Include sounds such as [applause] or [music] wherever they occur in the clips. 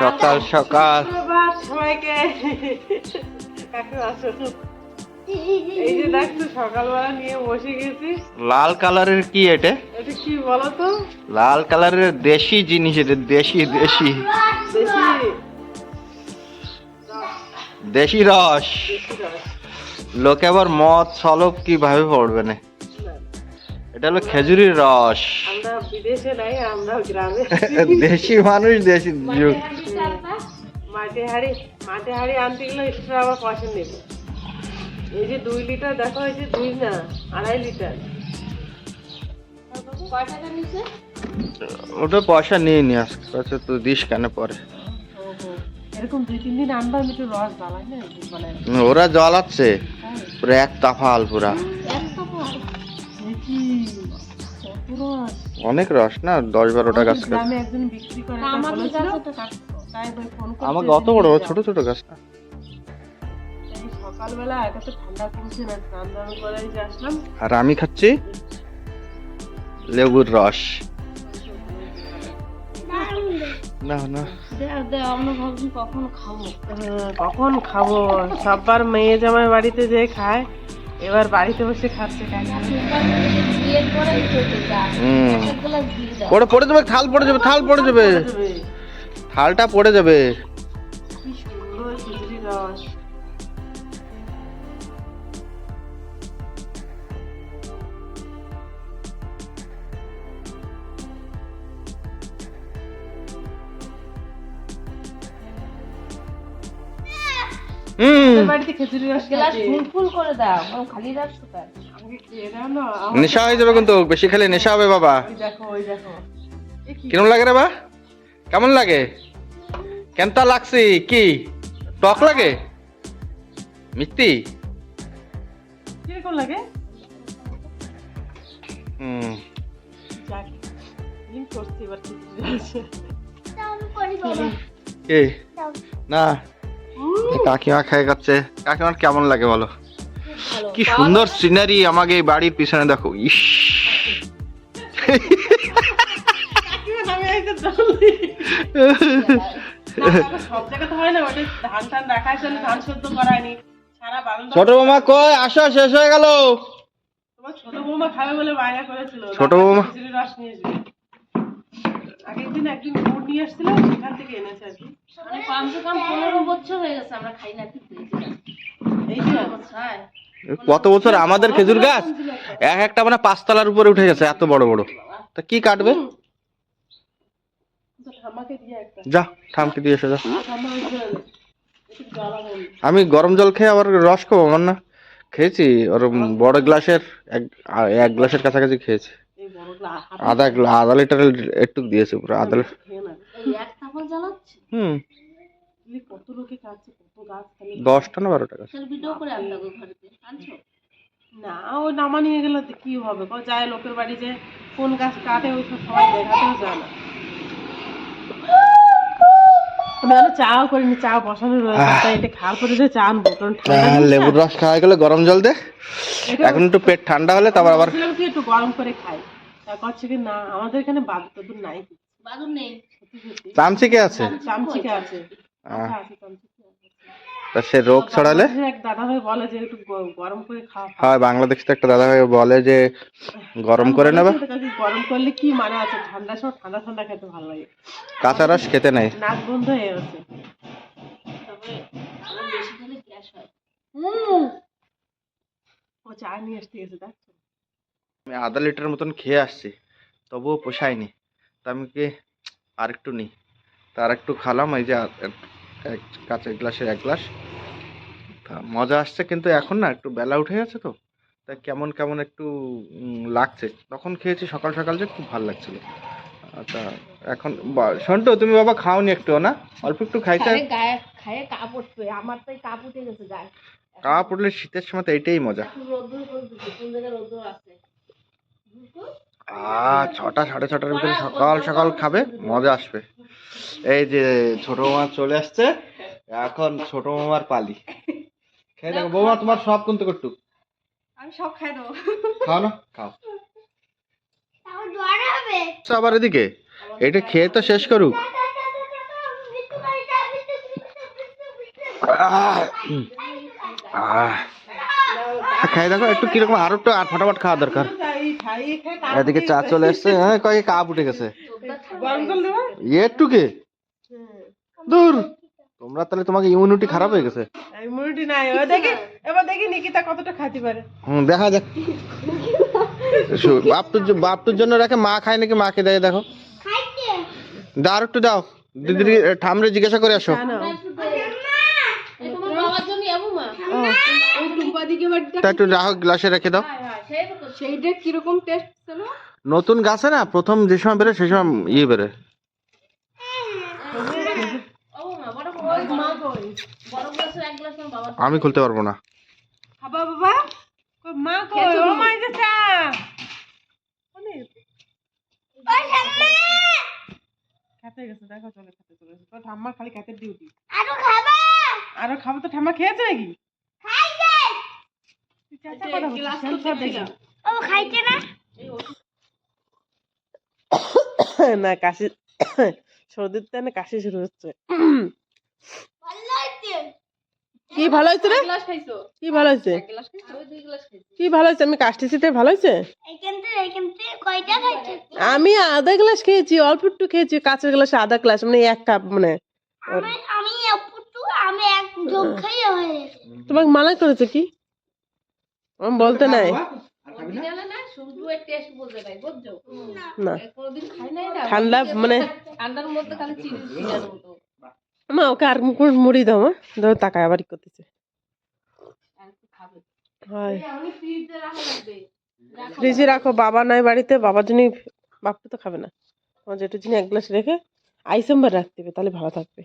সকাল সকাল। সবাইকে। কাকু এই যে দেখছ সকালবেলা নিয়ে বসে গেছি। লাল কালারের কি এটা? এটা কি বলো তো লাল কালারের দেশি জিনিস এটা দেশি দেশি। দেশি। রস। রস। লোকে আবার মদ সলব কীভাবে পড়বে না? এটা হলো খেজুরির রস। আমরা বিদেশে নাই আমরা গ্রামে। [laughs] দেশি মানুষ দেশি যুগ। মাটি হাড়ি মাটি হাড়ি আনতে গেলে এক্সট্রা আবার পয়সা নেবে এই যে দুই লিটার দেখো এই যে দুই না আড়াই লিটার। ওটা পয়সা নিয়ে নি আজকে আচ্ছা তো দিস কেন পরে? এরকম দুই তিন দিন আনবা একটু রস জ্বালাই না মানে ওরা জ্বালাচ্ছে পুরো এক তাফাল পুরা। অনেক রস না? দশ বারোটা গাছ। গ্রামে বিক্রি করে আমাকে অত বড় ছোট ছোট গাছ না? সকালবেলা এত ঠান্ডা কমছে না স্নান দান করে আসলাম। আর আমি খাচ্ছি লেবুর রস। না না। খাব। কখন খাব? সববার মেয়ে জামাই বাড়িতে যে খায়। এবার বাড়িতে বসে খাচ্ছে খায় না বিয়ের পরেই খেতে যা হুম। এক গ্লাস দিয়ে দাও পড়ে পড়ে যাবে থাল পড়ে যাবে থাল পড়ে যাবে। থালটা পড়ে যাবে। কি সুন্দর রস। নেশা হয়ে যাবে কিন্তু বেশি খেলে নেশা হবে বাবা। ওই দেখো ওই দেখো। এ কি? কিরম লাগে রে বা? কেমন লাগে? কেমতা লাগছি? কি? টক লাগে? মিষ্টি? কীরকম লাগে? হুম। করছি এবার কি? না। কাকিমা খেয়ে যাচ্ছে কাকিমার কেমন লাগে বলো? কি সুন্দর সিনারি আমাকে এই বাড়ির পিছনে দেখো। ইস। ছোট বৌমা কই? আসো শেষ হয়ে গেল। ছোট বৌমা খাবে বলে বায়না করেছিল। ছোট বৌমা? খিচুড়ি রস নিয়ে আসবে আগের দিন একদিন গুড় নিয়ে আসছিল সেখান থেকে এনেছে আর কি। মানে কমসে কম পনেরো বছর হয়ে গেছে আমরা খাই না এই যে হ্যাঁ। কত বছর? আমাদের খেজুর গাছ? এক একটা মানে পাঁচতলার উপরে উঠে গেছে এত বড় বড়। তা কি কাটবে? তো ঠাম্মাকে দিয়ে একটা। যা ঠামকে দিয়ে এসে যা। আমি গরম জল খেয়ে আবার রস খাব আমার না খেয়েছি ওর বড় গ্লাসের এক এক গ্লাসের কাছাকাছি খেয়েছি। আধা আধা লিটারের একটু দিয়েছে পুরো আধা লিটার হুম। কত লোকে কাটছে কত গাছ দশটা না বারোটা গাছ? ভিডিও করে ঘরেতে আনছো? না ওই নামা নিয়ে গেলে তো কি হবে? কো যায় লোকের বাড়ি যে কোন গাছ কাটে ওই সব সবাই দেখাতেও যায় না। চাও করিনি চা বসানো রয়েছে তাই এটা খাওয়ার পরে যে চা আনব কারণ। লেবুর রস খাওয়া গেলে গরম জল দে। এখন একটু পেট ঠান্ডা হলে তারপর আবার একটু গরম করে খাই। তা করছে কি না আমাদের এখানে বাদুর নাই। বাদুর নেই। সত্যি সত্যি। চামচিকে আছে? চামচিকে আছে। আচ্ছা, আছে চামচিকে আছে। তা সে রোগ ছড়ালে? এক দাদা ভাই বলে যে একটু গরম করে খাওয়া হয় বাংলাদেশে তো একটা দাদা ভাই বলে যে গরম করে নেবে। গরম করলে কি মানে আছে? ঠান্ডা সময় ঠান্ডা ঠান্ডা খেতে ভালো লাগে। কাঁচা রস খেতে নাই। নাক বন্ধ হয়ে গেছে। তবে বেশি খেলে গ্যাস হয়। ও চা নিয়ে আসতে গেছে দেখছ? আমি আধা লিটার মতন খেয়ে আসছি তবুও পোষায়নি। তা আমি কি আর একটু নিই? তার একটু খালাম এই যে এক- এক কাঁচা গ্লাসের এক গ্লাস। তা মজা আসছে কিন্তু এখন না একটু বেলা উঠে গেছে তো। তা কেমন কেমন একটু লাগছে। তখন খেয়েছি সকাল সকাল যে খুব ভালো লাগছিল। আচ্ছা এখন শোনটো তুমি বাবা খাওনি একটু না? অল্প একটু আরে গায়ে খায়ে কাপড় আমার তাই কাপ উঠে গেছে গায়ে। কা পড়লে শীতের সময় তো এটাই মজা। এখন রোদ্দুর কোন জায়গায় রোদ্দুর আছে? আ ছটা সাড়ে ছটার ভিতরে সকাল সকাল খাবে মজা আসবে। এই যে ছোট মামা চলে আসছে এখন ছোট মামার পালি। খেয়ে দেখো বৌমা তোমার সব কিন্তু করটু আমি সব খাই দেবো। খাও না? খাও। আবার এদিকে। এটা খেয়ে তো শেষ করুক। খাই দেখো একটু কীরকম আরও একটু আর ফটাফট খাওয়া দরকার। এদিকে চা চলে এসছে। হ্যাঁ কয়েক কাপ উঠে গেছে। গরম জল দূর। তোমরা তাহলে তোমাকে ইমিউনিটি খারাপ হয়ে গেছে। ইমিউনিটি নাই। এবার দেখি এবার দেখি নিকিতা কতটা খাইতে পারে। হুম দেখা যাক। বাপটুর বাপটুর জন্য রাখে মা খায় নাকি মাকে দেয় দেখো। দাও আর একটু দাও। দিদি ঠামরে জিজ্ঞাসা করে আসো। তা একটু রাখো গ্লাসে রেখে দাও। সেইটা কীরকম টেস্ট ছিল? নতুন গাছে না প্রথম যে সময় বেরোয় সেই সময় ইয়ে বেরোয়। আমি খুলতে পারব না। বাবা মা কই? ও মা এই যে চা। কোনে খেতে গেছে দেখো চলে খেতে চলে গেছে। তো ঠাম্মা খালি খেতে ডিউটি আরও খাবা? আরও খাব তো ঠাম্মা খেয়েছে নাকি খাইছে চাচা কথা বলছিস সেল সব দেখি [coughs] না? কাশি [coughs] সর্দির টানে কাশি শুরু হচ্ছে। কি ভালো হয়েছে রে? কি ভালো হয়েছে এক গ্লাস খাইছো? ওই দুই গ্লাস খেয়েছি কি ভালো হয়েছে আমি কাশতেছি তাই ভালো হয়েছে আমি আধা গ্লাস খেয়েছি অল্প একটু খেয়েছি কাঁচের গ্লাসে আধা গ্লাস মানে এক কাপ মানে হয়ে তোমাকে মানা করেছে কি? আমি বলতে নাই। না। ঠান্ডা মানে ঠান্ডার মধ্যে খালি মা ওকে আর মুখ মুড়ি দাও মা। ধরো তাকায় আবার করতেছে। ফ্রিজে রাখা বাবা নাই বাড়িতে বাবার জন্য বাপু তো খাবে না। তোমার যেটু জিনিস এক গ্লাস রেখে আইসেম্বার রাখতে হবে তাহলে ভালো থাকবে।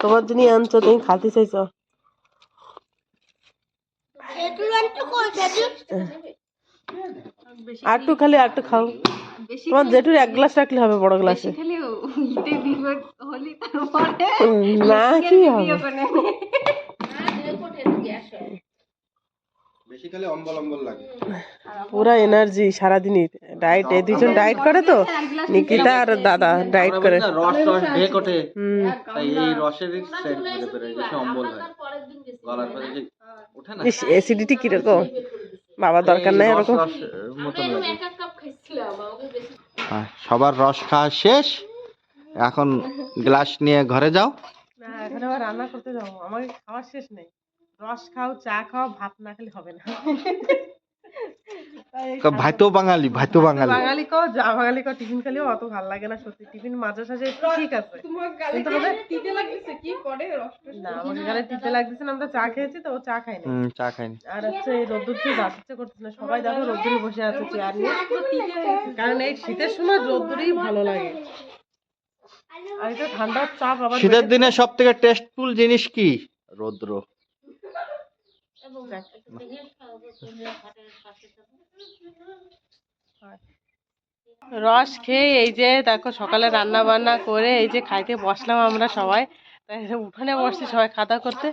তোমার জন্য আনছো তুমি খাতে চাইছো? একটু একটু করে খেতে। আর একটু খালি একটু খাও। তোমার জেঠুর এক গ্লাস রাখলে হবে বড় গ্লাসে। না কি হবে? পুরা এনার্জি সারাদিনই। ডায়েট এই দুজন ডায়েট করে তো? নিকিতা আর দাদা ডায়েট করে। রস রস। এই রসের সেট করে অম্বল হয়। গলার পরে যে অ্যাসিডিটি কীরকম? বাবা দরকার নাই হ্যাঁ, সবার রস খাওয়া শেষ। এখন গ্লাস নিয়ে ঘরে যাও। না এখন আবার রান্না করতে যাব। আমার খাওয়ার শেষ নেই। রস খাও চা খাও ভাত না খেলে হবে না। ভাইতো বাঙালি ভাইতো বাঙালি। বাঙালি কো যা বাঙালি কো টিফিন খেলেও অত ভালো লাগে না সত্যি। টিফিন মাঝে সাঝে ঠিক আছে। তোমার তিতে লাগতেছে কি করে? রস না লাগতেছে না আমরা চা খেয়েছি তো চা খাইনি হুম চা খাইনি আর হচ্ছে এই রোদ্দুর না সবাই দেখো রোদ্দুরে বসে আছে চেয়ার নিয়ে। কারণ এই শীতের সময় রোদ্দুরই ভালো লাগে। আর এটা ঠান্ডার চাপ আবার শীতের দিনে সব থেকে টেস্টফুল জিনিস কি? রৌদ্র এবং একটু ভেঙে খাওয়া তোমরা খাটের পাশে থাকো রস খেয়ে এই যে দেখো সকালে রান্না বান্না করে এই যে খাইতে বসলাম আমরা সবাই। উঠানে বসছি সবাই দাওয়া করতে।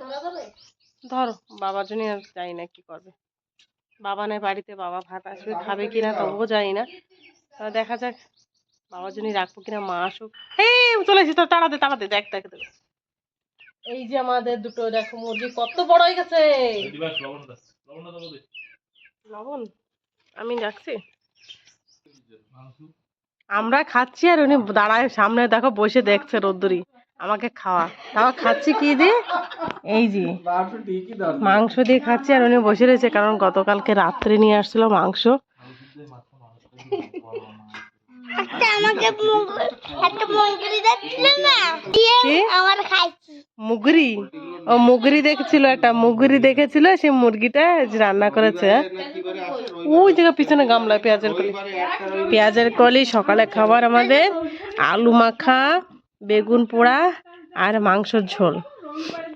ধরো বাবার জন্য আর জানি না কি করবে। বাবা নেই বাড়িতে, বাবা ভাত আসবে, খাবে কিনা তবুও জানি না। দেখা যাক বাবার জন্য রাখব কিনা, মা আসুক। এই চলে এসেছি তো তাড়াতে তাড়াতে দেখ দেখ দেখ। এই যে আমাদের দুটো দেখো মুরগি কত বড় হয়ে গেছে। লবণ আমি রাখছি। আমরা খাচ্ছি আর উনি দাঁড়ায় সামনে দেখো বসে দেখছে রোদ্দুরি। আমাকে খাওয়া। তাও খাচ্ছি কি দিয়ে? এই যে। মাংস দিয়ে খাচ্ছি আর উনি বসে রয়েছে কারণ গতকালকে রাত্রে নিয়ে আসছিল মাংস। আমাকে একটা মঙ্গলি যাচ্ছিল না? আমার খাইছি। মুগরি? ও মুগরি দেখেছিল একটা মুগরি দেখেছিল সেই মুরগিটা রান্না করেছে ওই জায়গা পিছনে গামলা পেঁয়াজের কলি। পেঁয়াজের কলি সকালে খাবার আমাদের আলু মাখা বেগুন পোড়া আর মাংসর ঝোল।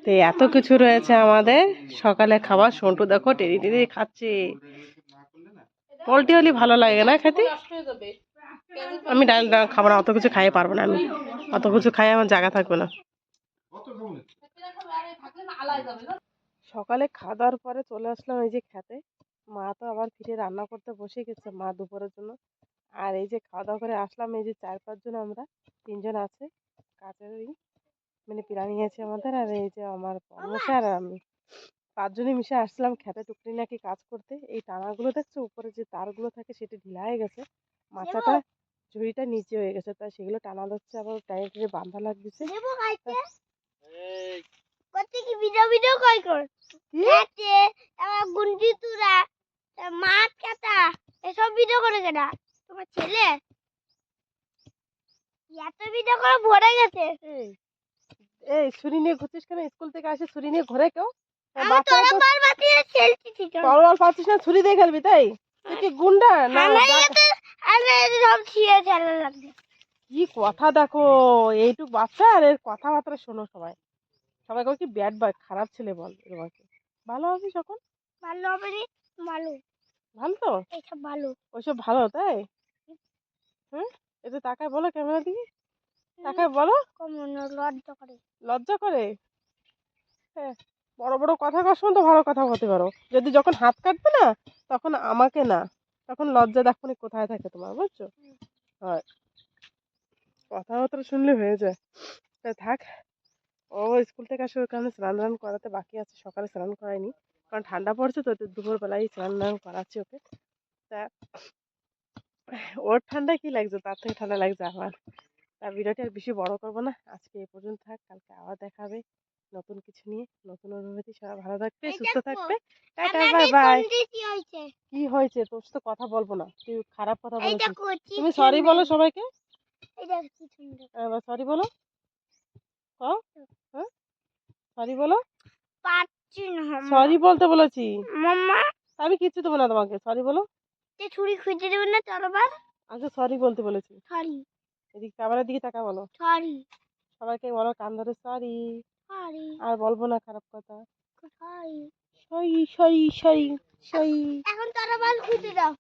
তো এত কিছু রয়েছে আমাদের সকালে খাবার সন্টু দেখো টেরি টেরি খাচ্ছে। পোলট্রি হলে ভালো লাগে না খেতে? আমি ডাল খাব না, অত কিছু খাইয়ে পারব না আমি। অত কিছু খাই আমার জায়গা থাকবে না। সকালে খাওয়া দাওয়ার পরে চলে আসলাম এই যে খেতে। মা তো আবার ফিরে রান্না করতে বসে গেছে মা দুপুরের জন্য। আর এই যে খাওয়া দাওয়া করে আসলাম, এই যে চার পাঁচজন আমরা, তিনজন আছে ওই মানে প্রাণী আছে আমাদের, আর এই যে আমার বর্মশা আর আমি। পাঁচজনে মিশে আসলাম খেতে টুকরি নাকি কাজ করতে। এই টানাগুলো দেখছ? উপরে যে তারগুলো থাকে সেটি ঢিলা হয়ে গেছে। মাচাটা ঝুড়িটা নিচে হয়ে গেছে তাই সেগুলো টানা ধরছে আবার টাইট করে বাঁধা লাগতেছে। খাইতে করতে কি ভিডিও ভিডিও কই কর? গুন্ডি তুরা মাছ কাটা এসব ভিডিও করে কেনা? তোমার ছেলে? এত ভিডিও করে ভরে গেছে। এই ছুরি নিয়ে ঘুরছিস কেন? স্কুল থেকে আসে ছুরি নিয়ে ঘোরে কেউ? হ্যাঁ, তরোয়াল পাচ্ছিস না ছুরি দিয়ে খেলবি তাই? তুই কি গুন্ডা? না এতে কি কথা দেখো এইটুক বাচ্চা আর এর কথাবার্তা শোনো সবাই। সবাই কি ব্যাড বয় খারাপ ছেলে বল তোমাকে। ভালো হবে যখন ভালো হবে রে ভালো। ভালো তো? এইসব ভালো। ওইসব ভালো তাই? হুম? একটু তাকায় বলো ক্যামেরা দিকে। তাকায় বলো। কমন লজ্জা করে। লজ্জা করে? হ্যাঁ বড় বড় কথা কর তো ভালো কথা বলতে পারো। যদি যখন হাত কাটবে না তখন আমাকে না। তখন লজ্জা দেখুনি কোথায় থাকে তোমার, বুঝছ? হয়। কথাবার্তা শুনলে হয়ে যায়। থাক, ও স্কুল থেকে আসে কারণে স্নান টান করাতে বাকি আছে, সকালে স্নান করায়নি। কারণ ঠান্ডা পড়ছে তো দুপুরবেলায় স্নান টান করাচ্ছি ওকে। তা ওর ঠান্ডা কি লাগছে? তার থেকে ঠান্ডা লাগছে আমার। তা ভিডিওটি আর বেশি বড় করব না। আজকে এই পর্যন্ত থাক, কালকে আবার দেখাবে। নতুন কিছু নিয়ে নতুন অনুভূতি সবাই ভালো থাকবে সুস্থ থাকবে। Tata bye bye. কি হয়েছে? তোর সাথে কথা বলব না। তুই খারাপ কথা বলেছিস। তুমি সরি বলো সবাইকে। সরি বলো। কও হ্যাঁ? সরি বলো। সরি বলতে বলেছি। মাম্মা। আমি কিচ্ছু দেবো না তোমাকে। সরি বলো। ছুরি খুঁজে দেবেন না তরবার আচ্ছা সরি বলতে বলেছি। সরি এদিকে ক্যামেরার দিকে টাকা বলো। সরি সবাইকে বলো কান ধরে সরি সরি আর বলব না খারাপ কথা। সই সই সই সই। এখন এখন বাল খুঁজে দাও।